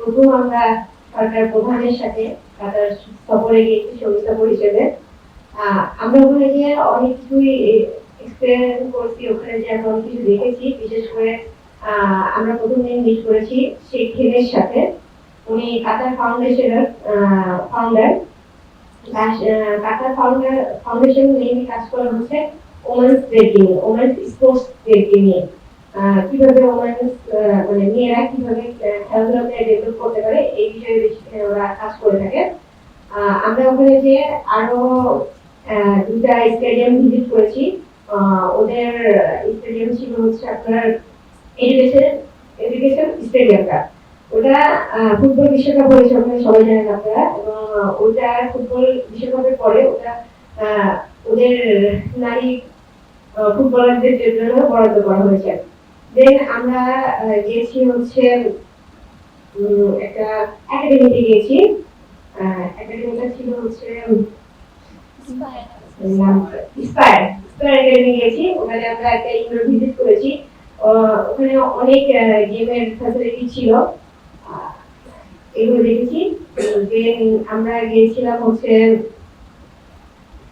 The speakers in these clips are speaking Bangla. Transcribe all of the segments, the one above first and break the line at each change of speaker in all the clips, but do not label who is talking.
প্রথম আমরা সরকার প্রধানের সাথে কাতার সফরে গিয়েছি সঙ্গী সফর হিসেবে আমরা ওখানে গিয়ে অনেক কিছুই এক্সপেরিয়েন্স করেছি, ওখানে যে আমরা অনেক কিছু দেখেছি। বিশেষ করে আমরা প্রথম দিন মিট করেছি শেখ হেনের সাথে। উনি কাতার ফাউন্ডেশনের founder Qatar founder foundation mainly কাজ করে হচ্ছে ওমেন্স ডেকে নিয়ে ওমেন্স স্পোর্টস ডেকে নিয়ে। কীভাবে মানে মেয়েরা কীভাবে আহ, খেলাধুলাতে ডেভেলপ করতে পারে এই বিষয়ে ওরা কাজ করে থাকে। আমরা ওখানে যে আরও দুটা স্টেডিয়াম ভিজিট করেছি। ওদের স্টেডিয়াম ছিল হচ্ছে আপনার এডুকেশন এডুকেশন স্টেডিয়ামটা ওটা ফুটবল বিশ্বকাপ হয়েছে ওখানে সবাই জানেন আপনারা। এবং ওটা ফুটবল বিশ্বকাপের পরে ওটা ওদের নারী ফুটবলারদের জন্য বরাদ্দ করা হয়েছে। দেন আমরা আহ, হচ্ছে একটা একাডেমিতে গিয়েছি। একাডেমিটা ছিল হচ্ছে ইন্সপায়ার ইন্সপায়ার একাডেমি গিয়েছি। ওখানে আমরা একটা ইনডোর ভিজিট করেছি। ওখানে অনেক গেমের ফ্যাসিলিটি ছিল। আহ, এগুলো দেখেছি। দেন আমরা গিয়েছিলাম হচ্ছে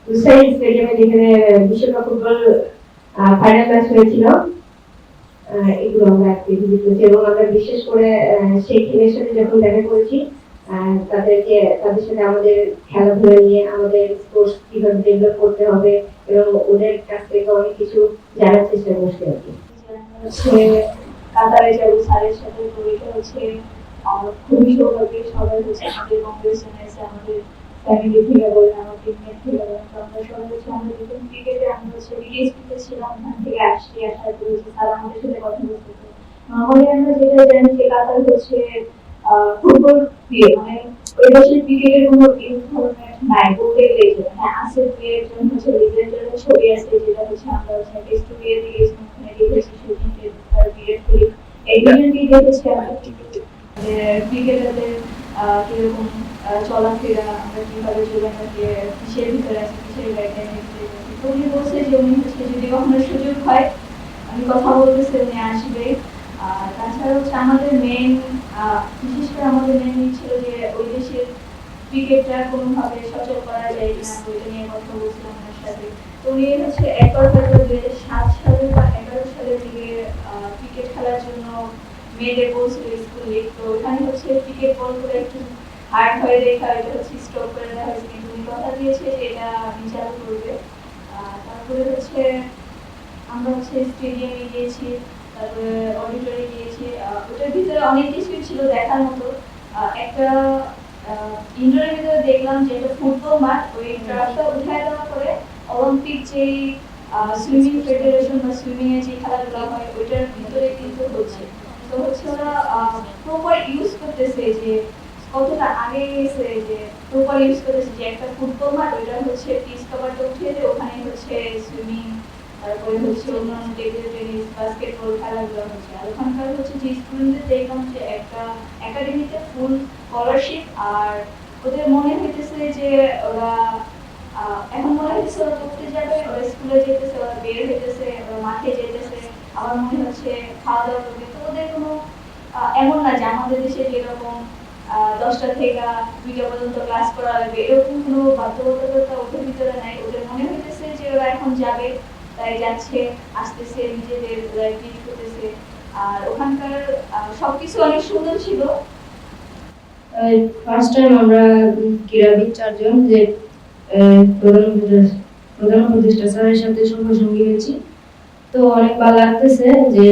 লুসাইল স্টেডিয়ামে যেখানে বিশ্বকাপ ফুটবল ফাইনাল ম্যাচ হয়েছিল। এগুলো আমরা ভিজিট করেছি এবং আমরা বিশেষ করে সেই টিমের সাথে যখন দেখা করেছি তাদেরকে, তাদের সাথে আমাদের খেলাধুলা নিয়ে আমাদের স্পোর্টস কীভাবে ডেভেলপ করতে হবে এবং ওদের কাছ থেকে অনেক কিছু জানার চেষ্টা করছি আর কি।
কাতারে যাব স্যারের সাথে তো হচ্ছে খুবই সৌভাগ্যের সবাই হচ্ছে আমাদের কংগ্রেশন এসে আমাদের ফ্যামিলি থেকে আমার বলেন তো আমরা সবাই হচ্ছে প্রথম ক্রিকেটে আমরা হচ্ছে ছিলাম, ওখান থেকে আসছি, আসার পরে আমাদের সাথে কথা বলতে নর্মালি আমরা যেটা জানি যে কাতার হচ্ছে মানে হ্যাঁ ছবি আমরা আমরা ক্রিকেটারদের কীরকম চলাফেরা, আমরা কীভাবে জীবনে যে কিসের ভিতরে আছে, কিসের বাইরে বলছে যে উনি হচ্ছে যদি কখনো সুযোগ হয়, আমি কথা বলতেছি, উনি আসবে। তাছাড়া হচ্ছে আমাদের মেন বিশেষ করে আমাদের মেন ছিল যে ওই দেশের ক্রিকেটটা কোনোভাবে সচল করা যায় কিনা ওইটা নিয়ে কথা বলছিলাম ওনার সাথে। তো উনি হচ্ছে একবার হয়তো দুই সাত সালে বা এগারো সালের দিকে ক্রিকেট খেলার জন্য মেয়েদের বলছিল স্কুলে তো ওখানে হচ্ছে ক্রিকেট বল করে একটু হার্ড হয়ে দেখা এটা হচ্ছে স্টপ করে দেওয়া হয়েছে কিন্তু উনি কথা দিয়েছে যে এটা চালু করবে। তারপরে হচ্ছে আমরা হচ্ছে স্টেডিয়ামে গিয়েছি তারপরে অডিটরে গিয়েছি ওটার ভিতরে অনেক কিছুই ছিল দেখার মতো। একটা ইন্ডোরের ভিতরে দেখলাম যে একটা ফুটবল মাঠ ওই ট্রাকটা উঠায় দেওয়ার পরে অলিম্পিক যে সুইমিং ফেডারেশন বা সুইমিং এর যে খেলাধুলা হয় ওইটার ভিতরে কিন্তু হচ্ছে। তো হচ্ছে ওরা প্রপার ইউজ করতেছে যে কতটা আগে গেছে যে প্রপার ইউজ করতেছে যে একটা ফুটবল মাঠ ওইটা হচ্ছে পিস কভারটা উঠিয়ে দিয়ে। ওখানে হচ্ছে সুইমিং তারপরে হচ্ছে অন্যান্য টেবিল টেনিস বাস্কেটবল খেলাধুলা হচ্ছে। আর ওখানকার হচ্ছে যে স্টুডেন্টদের দেখলাম যে একটা একাডেমিতে ফুল স্কলারশিপ আর ওদের মনে হইতেছে যে ওরা এখন মনে হচ্ছে ওরা পড়তে যাবে, ওরা স্কুলে যেতেছে, ওরা বের হইতেছে, ওরা মাঠে যেতেছে। আমার মনে হচ্ছে খাওয়া দাওয়া করবে। তো ওদের কোনো এমন না যে আমাদের দেশে যেরকম দশটা থেকে দুইটা পর্যন্ত ক্লাস করা লাগবে। এরকম কোনো বাধ্যবাধকতা ওদের ভিতরে নাই। ওদের মনে হইতেছে যে ওরা এখন যাবে, তাই যাচ্ছে, আসতেছে, নিজেদের লাইফ করতেছে। আর ওখানকার সবকিছু অনেক সুন্দর ছিল।
ফার্স্ট টাইম আমরা ক্রীড়াবিদ চারজন যে প্রধান প্রধান উপদেষ্টা স্যারের সাথে সঙ্গী হয়েছি তো অনেক ভালো লাগতেছে যে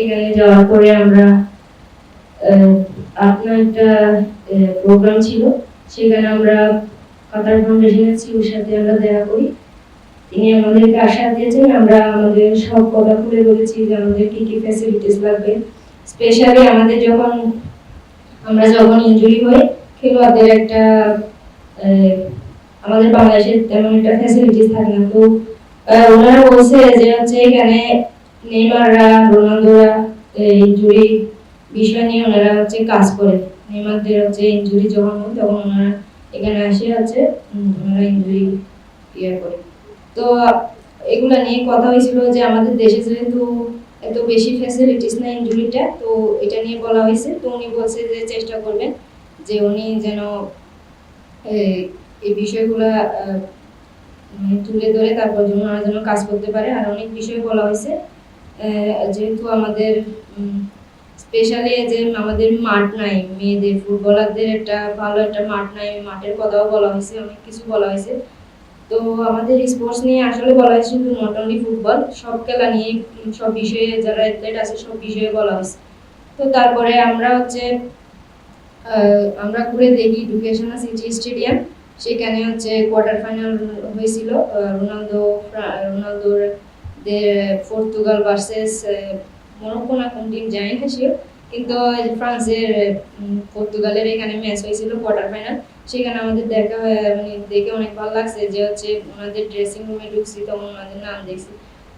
এখানে যাওয়ার পরে আমরা আপনার একটা প্রোগ্রাম ছিল, সেখানে আমরা কাতার ফাউন্ডেশনের সিওর সাথে আমরা দেখা করি। তিনি আমাদেরকে আশা দিয়েছেন, আমরা আমাদের সব কথা খুলে বলেছি যে আমাদের কি কি ফ্যাসিলিটিস লাগবে। স্পেশালি আমাদের যখন, আমরা যখন ইনজুরি হই খেলোয়াড়দের একটা আমাদের বাংলাদেশে তেমন একটা ফ্যাসিলিটিস থাকে না। তো ওনারা বলছে যে হচ্ছে এখানে নেইমাররা, রোনালদোরা ইনজুরি বিষয় নিয়ে ওনারা হচ্ছে কাজ করে। নেইমারদের হচ্ছে ইনজুরি যখন হয় তখন ওনারা এখানে আসে হচ্ছে ওনারা ইনজুরি ইয়ে করে। তো এগুলো নিয়ে কথা হয়েছিল যে আমাদের দেশে যেহেতু
এত বেশি ফ্যাসিলিটিস না ইঞ্জুরিটা তো এটা নিয়ে বলা হয়েছে। তো উনি বলছে যে চেষ্টা করবেন যে উনি যেন এই বিষয়গুলো মানে তুলে ধরে তারপর যেন ওনারা যেন কাজ করতে পারে। আর অনেক বিষয় বলা হয়েছে যেহেতু আমাদের স্পেশালি যে আমাদের মাঠ নাই, মেয়েদের, ফুটবলারদের একটা ভালো একটা মাঠ নাই মাঠের কথাও বলা হয়েছে, অনেক কিছু বলা হয়েছে। তো আমাদের স্পোর্টস নিয়ে আসলে বলা হয়েছে শুধু নট অনলি ফুটবল সব খেলা নিয়ে সব বিষয়ে যারা অ্যাথলেট আছে, সব বিষয়ে বলা হয়েছে। তো তারপরে আমরা হচ্ছে আমরা ঘুরে দেখি এডুকেশনাল সিটি স্টেডিয়াম সেখানে হচ্ছে কোয়ার্টার ফাইনাল হয়েছিল রোনালদো রোনালদোর পর্তুগাল ভার্সেস মরক্কো না কোন টিম জানি না শিওর কিন্তু ফ্রান্সের পর্তুগালের এখানে ম্যাচ হয়েছিল কোয়ার্টার ফাইনাল সেখানে আমাদের দেখা মানে দেখে অনেক ভালো লাগছে যে হচ্ছে ওনাদের ড্রেসিং রুমে ঢুকছি, তখন ওনাদের নাম দেখছি।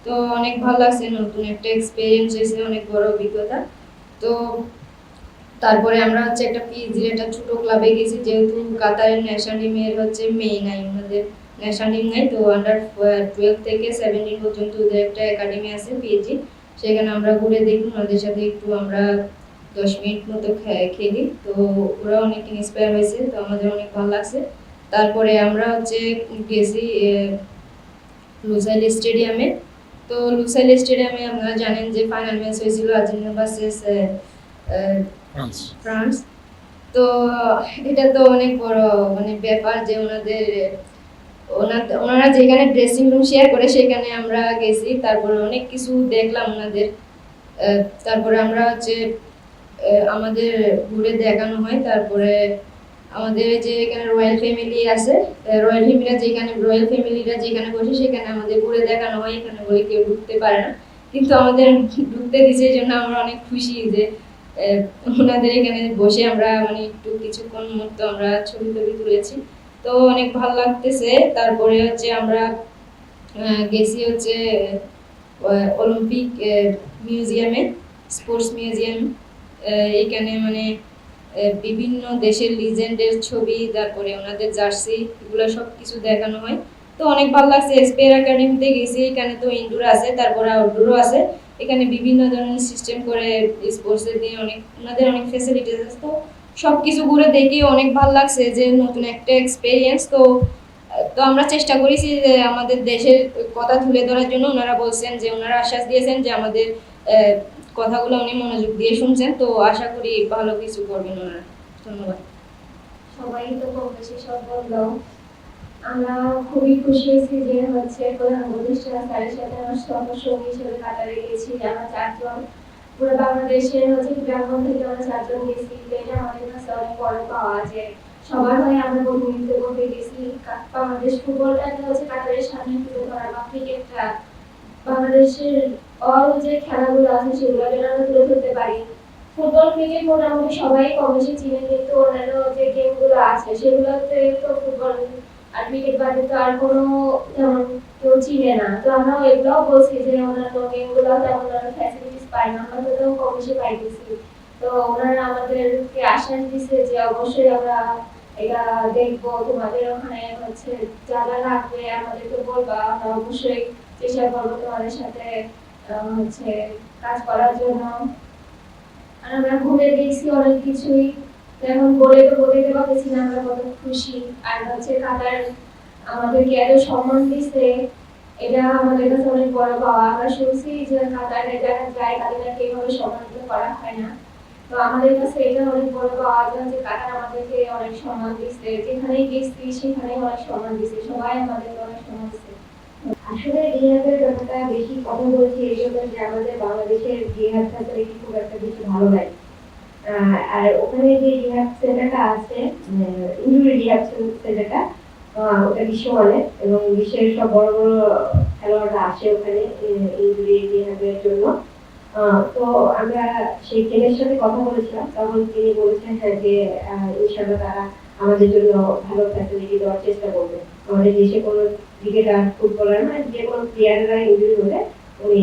তো অনেক ভালো লাগছে, নতুন একটা এক্সপিরিয়েন্স হয়েছে, অনেক বড় অভিজ্ঞতা। তো তারপরে আমরা হচ্ছে একটা পিএইচডির একটা ছোট ক্লাবে গেছি, যেহেতু কাতারের ন্যাশনাল টিমের হচ্ছে মেয়ে নাই ওনাদের ন্যাশনাল টিম নাই। তো আন্ডার টুয়েলভ থেকে সেভেন্টিন পর্যন্ত ওদের একটা একাডেমি আছে পিএইচডি সেখানে আমরা ঘুরে দেখি ওনাদের সাথে একটু আমরা দশ মিনিট মতো খেলি। তো ওরা অনেক ইন্সপায়ার হয়েছে তো আমাদের অনেক ভালো লাগছে। তারপরে আমরা হচ্ছে গেছি লুসাইল স্টেডিয়ামে। তো লুসাইল স্টেডিয়ামে আপনারা জানেন যে ফাইনাল ম্যাচ হয়েছিল আর্জেন্টিনা ভার্সেস
ফ্রান্স।
তো এটা তো অনেক বড় মানে ব্যাপার যে ওনাদের ওনা- ওনারা যেখানে ড্রেসিং রুম শেয়ার করে সেখানে আমরা গেছি, তারপরে অনেক কিছু দেখলাম ওনাদের। তারপরে আমরা হচ্ছে আমাদের ঘুরে দেখানো হয়, তারপরে আমাদের যে এখানে রয়্যাল ফ্যামিলি আছে রয়্যাল ফ্যামিলিরা যেখানে রয়্যাল ফ্যামিলিরা যেখানে বসে সেখানে আমাদের ঘুরে দেখানো হয়, এখানে বলে কেউ ঢুকতে পারে না। কিন্তু আমাদের ঢুকতে দিছে এই জন্য আমরা অনেক খুশি যে ওনাদের এখানে বসে আমরা মানে একটু কিছুক্ষণ মতো আমরা ছবি টবি তুলেছি। তো অনেক ভালো লাগতেছে। তারপরে হচ্ছে আমরা গেছি হচ্ছে অলিম্পিক মিউজিয়ামে স্পোর্টস মিউজিয়াম এখানে মানে বিভিন্ন দেশের লিজেন্ডের ছবি, তারপরে ওনাদের জার্সি এগুলো সব কিছু দেখানো হয়। তো অনেক ভালো লাগছে। স্পেয়ার একাডেমিতে গেছি, এখানে তো ইনডোর আছে, তারপরে আউটডোরও আছে। এখানে বিভিন্ন ধরনের সিস্টেম করে স্পোর্টসের দিয়ে অনেক, ওনাদের অনেক ফেসিলিটিস আছে। তো সব কিছু ঘুরে দেখি অনেক ভালো লাগছে যে নতুন একটা এক্সপেরিয়েন্স তো তো আমরা চেষ্টা করেছি যে আমাদের দেশের কথা তুলে ধরার জন্য। ওনারা বলছেন যে, ওনারা আশ্বাস দিয়েছেন যে আমাদের কথাগুলো উনি মনোযোগ দিয়ে শুনছেন। তো আশা করি ভালো কিছু করবেন ওনারা। ধন্যবাদ।
সবাই তো কম বেশি সব বলল আমরা খুবই খুশি হয়েছি যে হচ্ছে প্রধান প্রতিষ্ঠান স্যারের সাথে আমার সহসঙ্গী হিসেবে কাতারে গেছি। আমরা চারজন পুরো বাংলাদেশের হচ্ছে গ্রামগঞ্জ থেকে আমরা চারজন গেছি। এটা আমাদের কাছে অনেক বড় পাওয়া যে সবার হয়ে আমরা প্রতিনিধিত্ব করতে গেছি। বাংলাদেশ ফুটবলটাকে হচ্ছে কাতারের সামনে তুলে ধরা বা ক্রিকেটটা। বাংলাদেশের অল যে খেলাগুলো আছে সেগুলো যেন আমরা তুলে ধরতে পারি। ফুটবল ক্রিকেট মোটামুটি সবাই কম বেশি চিনে কিন্তু অন্যান্য যে গেমগুলো আছে সেগুলোতে তো ফুটবল আর বাদে তো আর কোনো তেমন কেউ চিনে না। তো আমরা এগুলোও বলছি যে অন্যান্য গেমগুলো তেমন ফ্যাসিলিটিস পাই না, আমরা তো কম বেশি পাইতেছি। তো ওনারা আমাদেরকে আশ্বাস দিছে যে, অবশ্যই আমরা এটা দেখব। তোমাদের ওখানে হচ্ছে যা যা লাগবে আমাদেরকে বলবা। আমরা অবশ্যই চেষ্টা করব তোমাদের সাথে হচ্ছে কাজ করার জন্য। আর আমরা ঘুরে দেখছি অনেক কিছুই। এখন বলে তো পারতেছি না আমরা কত খুশি। আর হচ্ছে কাতার আমাদেরকে এত সম্মান এটা আমাদের কাছে অনেক বড় পাওয়া। আমরা শুনছি যে কাতারে যারা যায় তাদের নাকি এইভাবে সম্মানিত করা হয় না। তো আমাদের কাছে এটা অনেক বড় পাওয়া কাতার আমাদেরকে অনেক সম্মান দিচ্ছে যেখানেই গেছি সেখানেই অনেক সম্মান দিচ্ছে সবাই আমাদেরকে অনেক সম্মান দিচ্ছে আসলে রিহাবের ব্যাপারটা বেশি কথা বলছি এই জন্য যে আমাদের বাংলাদেশের রিহাব ফ্যাসিলিটি খুব একটা বেশি ভালো আহ, আর ওখানে যে রিহাব সেন্টারটা আছে রিহাব সেন্টারটা ওটা এবং বিশ্বের সব বড় বড় খেলোয়াড়রা আসে ওখানে রিহাবের জন্য। তো আমরা সেই সাথে কথা বলেছিলাম, তখন তিনি বলেছেন হ্যাঁ যে ইনশাল্লাহ তারা আমাদের জন্য ভালো ফ্যাসিলিটি দেওয়ার চেষ্টা করবে। আমাদের দেশে কোনো ক্রিকেটার ফুটবলার না যে কোনো প্লেয়াররা ইঞ্জুরি হলে উনি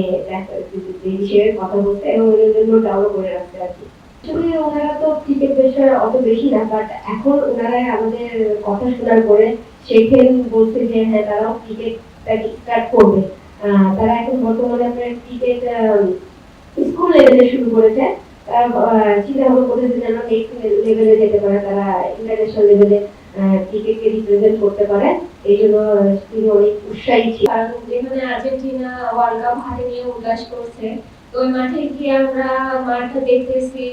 বিষয়ে কথা বলতে এবং ওদের জন্য ডাউন করে রাখতে আর কি। আসলে ওনারা তো ক্রিকেট বিষয়ে অত বেশি না বাট এখন ওনারা আমাদের কথা শোনার পরে শেখেন বলছে যে হ্যাঁ তারাও ক্রিকেট স্টার্ট করবে। তারা এখন বর্তমানে আপনার ক্রিকেট স্কুল লেভেলে শুরু করেছে। চিন্তা ভাবনা করতেছে যেন নেক্সট লেভেলে যেতে পারে। তারা ইন্টারন্যাশনাল লেভেলে ক্রিকেটকে রিপ্রেজেন্ট করতে পারে। এই জন্য তিনি অনেক উৎসাহী
কারণ যেখানে আর্জেন্টিনা ওয়ার্ল্ড কাপ হাতে নিয়ে উল্লাস করছে ওই মাঠে গিয়ে আমরা মাঠটা দেখতেছি।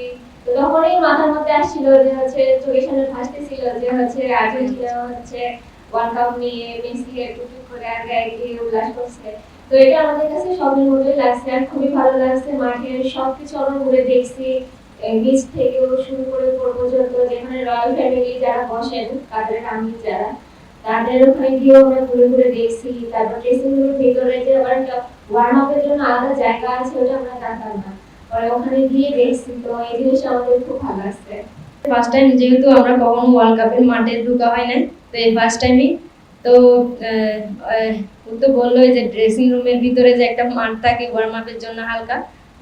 তখনই মাথার মধ্যে আসছিল যে হচ্ছে চোখের সামনে ভাসতেছিল যে হচ্ছে আর্জেন্টিনা হচ্ছে ওয়ার্ল্ড কাপ নিয়ে মেসি একটু করে আর গায়ে উল্লাস করছে। তো এটা আমাদের কাছে স্বপ্নের মতোই লাগছে আর খুবই ভালো লাগছে মাঠের সবকিছু আমরা ঘুরে দেখছি। নিচ থেকে শুরু করে পর্যন্ত যেখানে রয়্যাল ফ্যামিলি যারা বসেন, তাদের আমি যারা, তাদের ওখানে গিয়ে আমরা ঘুরে ঘুরে দেখছি। তারপর ড্রেসিং রুমের ভিতরে যে আবার ওয়ার্ম আপের জন্য আলাদা জায়গা আছে, ওটা আমরা জানতাম না। পরে ওখানে গিয়ে দেখছি, তো এই জিনিসটা আমাদের খুব ভালো লাগছে।
ফার্স্ট টাইম যেহেতু আমরা কখনো ওয়ার্ল্ড কাপের মাঠে ঢোকা হয় না তো এই ফার্স্ট টাইমই তো ও তো বলল যে ড্রেসিং রুমের ভিতরে যে একটা মাঠ থাকে ওয়ার্ম আপের জন্য হালকা,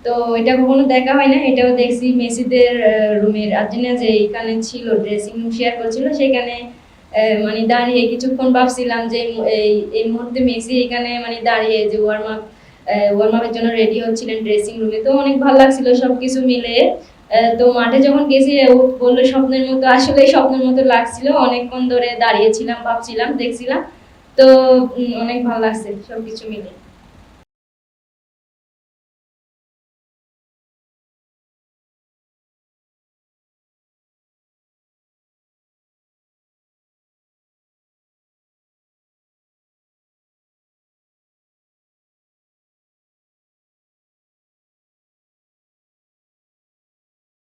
তো এটা কখনো দেখা হয় না এটাও দেখছি মেসিদের রুমের আর্জেন্টিনা যে এখানে ছিল ড্রেসিং রুম শেয়ার করছিল, সেখানে মানে দাঁড়িয়ে কিছুক্ষণ ভাবছিলাম যে এই এই মুহূর্তে মেসি এখানে মানে দাঁড়িয়ে যে ওয়ার্ম আপ ওয়ার্ম জন্য রেডি হচ্ছিলেন ড্রেসিং রুমে তো অনেক ভালো লাগছিল সবকিছু মিলে। আহ, তো মাঠে যখন গেছি ও বলল স্বপ্নের মতো। আসলে স্বপ্নের মতো লাগছিল। অনেকক্ষণ ধরে দাঁড়িয়েছিলাম ভাবছিলাম দেখছিলাম। তো অনেক ভালো লাগছে সবকিছু মিলে।